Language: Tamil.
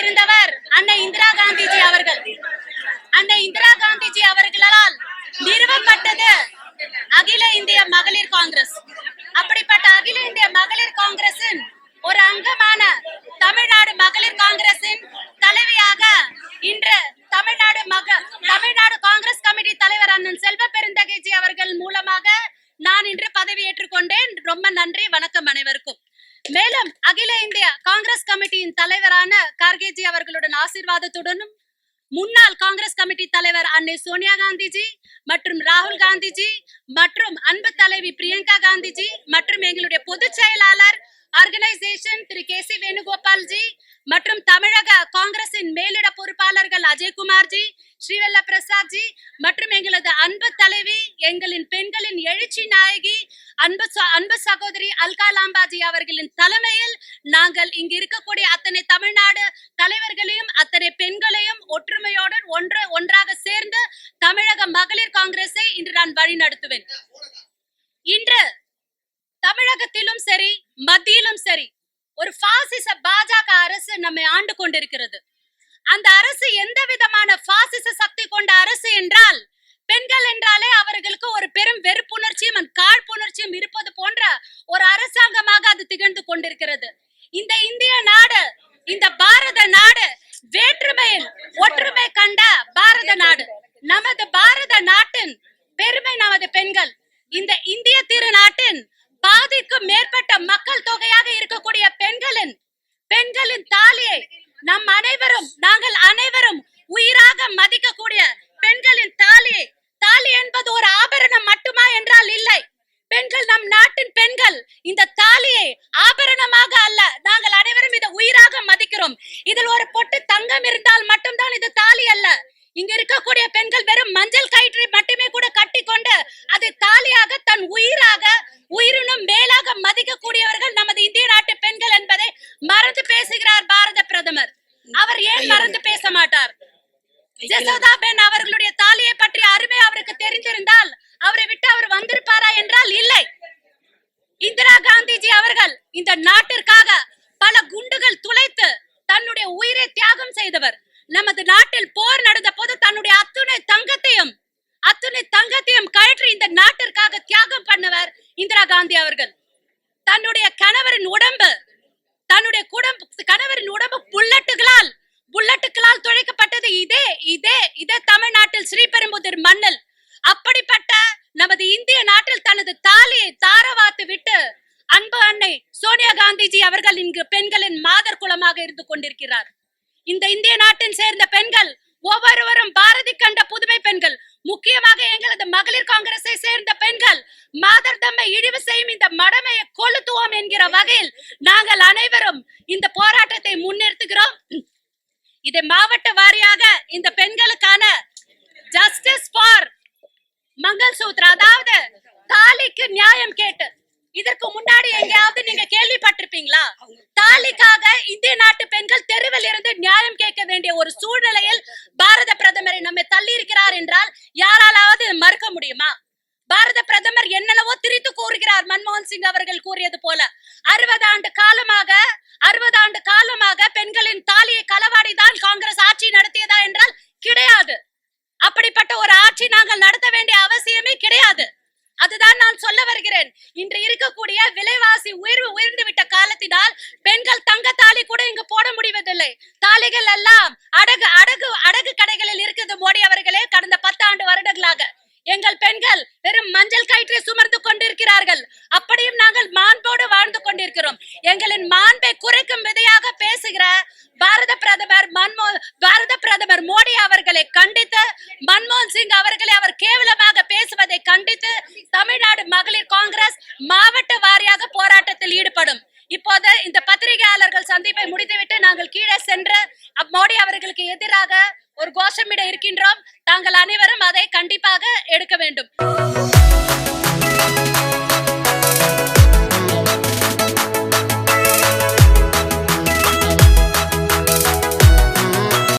இருந்தவர் அன்னை இந்திரா காந்திஜி அவர்கள். அன்னை இந்திரா காந்திஜி அவர்களால் நிறுவப்பட்டது அகில இந்திய மகளிர் காங்கிரஸ். அப்படிப்பட்ட அகில இந்திய மகளிர் காங்கிரசின் ஒரு அங்கமான தமிழ்நாடு மகளிர் காங்கிரசின் தலைவியாக இன்று தமிழ்நாடு மக தமிழ்நாடு காங்கிரஸ் கமிட்டி தலைவர் அண்ணன் செல்வ பெருந்தகைஜி அவர்கள் மூலமாக நான் இன்று பதவியேற்றுக் கொண்டேன். ரொம்ப நன்றி. வணக்கம் அனைவருக்கும். மேலும் அகில இந்திய காங்கிரஸ் கமிட்டியின் தலைவரான கார்கேஜி அவர்களுடன் ஆசீர்வாதத்துடனும் முன்னாள் காங்கிரஸ் கமிட்டி தலைவர் அன்னை சோனியா காந்திஜி மற்றும் ராகுல் காந்திஜி மற்றும் அன்பு தலைவி பிரியங்கா காந்திஜி மற்றும் எங்களுடைய பொதுச் செயலாளர் ஆர்கனைசேஷன் திரு கே சி வேணுகோபால் ஜி மற்றும் தமிழக காங்கிரசின் மேலிட பொறுப்பாளர்கள் அஜய்குமார் ஜி ஸ்ரீவல்ல பிரசாத்ஜி மற்றும் எங்களது அன்பு தலைவி எங்களின் பெண்களின் எழுச்சி நாயகி அன்பு அன்பு சகோதரி அல்கா லாம்பாஜி அவர்களின் தலைமையில் நாங்கள் இங்கு இருக்கக்கூடிய அத்தனை தமிழ்நாடு தலைவர்களையும் அத்தனை பெண்களையும் ஒற்றுமையோடு ஒன்று ஒன்றாக சேர்ந்து தமிழக மகளிர் காங்கிரஸை இன்று நான் வழிநடத்துவேன். இன்று தமிழகத்திலும் சரி மத்தியிலும் சரி ஒரு பாசிச பாஜக அரசு நம்மை ஆண்டு கொண்டிருக்கிறது. அந்த அரசு எந்த விதமான பாசிச சக்தி கொண்ட அரசு என்றால் பெண்கள் என்றாலே அவர்களுக்கு ஒரு பெரும் வெறுப்புணர்ச்சியும் காழ்ப்புணர்ச்சியும் இருப்பது போன்ற ஒரு அரசாங்கமாக அது திகழ்ந்து கொண்டிருக்கிறது. இந்த இந்திய நாடு இந்த பாரத நாடு வேற்றுமையில் ஒற்றுமை கண்ட பாரத நாடு. நமது பாரத நாட்டின் பெருமை நமது பெண்கள். இந்த இந்திய திருநாட்டின் பாதிக்கும் மேற்பட்ட மக்கள் தொகையாக இருக்கக்கூடிய பெண்களின் பெண்களின் தாலியை நம் அனைவரும் நாங்கள் அனைவரும் உயிராக மதிக்கக்கூடிய பெண்களின் தாலி. தாலி என்பது ஒரு ஆபரணம் மட்டுமா என்றால் இல்லை. பெண்கள் நம் நாட்டின் பெண்கள். இந்த தாலியை ஆபரணமாக அல்ல நாங்கள் அனைவரும் இதை உயிராக மதிக்கிறோம். இதில் ஒரு பொட்டு தங்கம் இருந்தால் மட்டும்தான் இது தாலி அல்ல. இங்க இருக்கக்கூடிய பெண்கள் வெறும் மஞ்சள் கயிற்றை மட்டுமே கூட கட்டிக்கொண்டு அதை தாலியாக தன் உயிராக உயிரினும் மேலாக மதிக்கக்கூடியவர்கள் நமது இந்திய நாட்டு பெண்கள் என்பதை மறந்து பேசுகிறார் பாரத பிரதமர் அவர் ஏன் மறந்து பேச மாட்டார் ஜெசோதா பென் அவர்களுடைய தாலியை பற்றி அருமை அவருக்கு தெரிந்திருந்தால் அவரை விட்டு அவர் வந்திருப்பாரா என்றால் இல்லை. இந்திரா காந்திஜி அவர்கள் இந்த நாட்டிற்காக பல குண்டுகள் துளைத்து தன்னுடைய உயிரை தியாகம் செய்தவர். நமது நாட்டில் போர் நடந்த போது தன்னுடைய அத்துணை தங்கத்தையும் அத்துணை தங்கத்தையும் கழற்றி இந்த நாட்டிற்காக தியாகம் பண்ணவர் இந்திரா காந்தி அவர்கள். தன்னுடைய கணவரின் உடம்பு தன்னுடைய குடும்ப கணவரின் உடம்பு புல்ல இதே இதே இதே தமிழ்நாட்டில் ஸ்ரீபெரும்புதூர் மண்ணில் அப்படிப்பட்ட நமது இந்திய நாட்டில் தனது தாலியை தாரவாத்து விட்டு அன்பு அன்னை சோனியா காந்திஜி அவர்கள் இங்கு பெண்களின் மாதர் குலமாக இருந்து கொண்டிருக்கிறார். இந்த இந்திய நாட்டின் சேர்ந்த பெண்கள் ஒவ்வொருவரும் பாரதி கண்ட புதுமை பெண்கள் முக்கியமாக எங்களது மகளிர் காங்கிரஸை சேர்ந்த பெண்கள் மாதர் தம்மை இழிவு செய்யும் இந்த மடமையை கொளுத்துவோம் என்கிற வகையில் நாங்கள் அனைவரும் இந்த போராட்டத்தை முன்னிறுத்துகிறோம். இதை மாவட்ட வாரியாக இந்த பெண்களுக்கான ஜஸ்டிஸ் ஃபார் மங்கள் சூத்ரா அதாவது தாலிக்கு நியாயம் கேட்டு இதற்கு முன்னாடி எங்கேயாவது நீங்க கேள்விப்பட்டிருப்பீங்களா? தாலிக்காக இந்திய நாட்டு பெண்கள் தெருவில் இருந்து நியாயம் கேட்க வேண்டிய ஒரு சூழ்நிலையில் பாரத பிரதமரை நம்மை தள்ளி இருக்கிறார் என்றால் யாராலாவது மறுக்க முடியுமா? பாரத பிரதமர் என்னென்னவோ திரித்து கூறுகிறார் மன்மோகன் சிங் அவர்கள் கூறியது போல. அறுபது ஆண்டு காலமாக அறுபது ஆண்டு காலமாக பெண்களின் தாலியை களவாடிதான் காங்கிரஸ் ஆட்சி நடத்தியதா என்றால் கிடையாது. அப்படிப்பட்ட ஒரு ஆட்சி நாங்கள் நடத்த வேண்டிய அவசியமே கிடையாது. அதுதான் நான் சொல்ல வருகிறேன். இன்று இருக்கக்கூடிய விலைவாசி உயர்வு உயர்ந்து விட்ட காலத்தினால் பெண்கள் தங்க தாலி கூட இங்கு போட முடிவதில்லை. தாலிகள் எல்லாம் அடகு அடகு அடகு கடைகளில் இருக்குது மோடி அவர்களே கடந்த பத்தாண்டு வருடங்களாக எங்கள் பெண்கள் வெறும் மஞ்சள் கயிற்றை சுமர்ந்து கொண்டிருக்கிறார்கள் அப்படியும் நாங்கள் மாண்போடு கொண்டிருக்கிறோம். எங்களின் மாண்பை குறைக்கும் விதையாக பேசுகிற பாரத பிரதமர் மன்மோ பாரத பிரதமர் மோடி அவர்களை கண்டித்து மன்மோகன் சிங் அவர்களை அவர் கேவலமாக பேசுவதை கண்டித்து தமிழ்நாடு மகளிர் காங்கிரஸ் மாவட்ட வாரியாக போராட்டத்தில் ஈடுபடும். இப்போது இந்த பத்திரிகையாளர்கள் சந்திப்பை முடித்துவிட்டு நாங்கள் கீழே சென்று மோடி அவர்களுக்கு எதிராக ஒரு கோஷமிட இருக்கின்றோம். தாங்கள் அனைவரும் அதை கண்டிப்பாக எடுக்க வேண்டும்.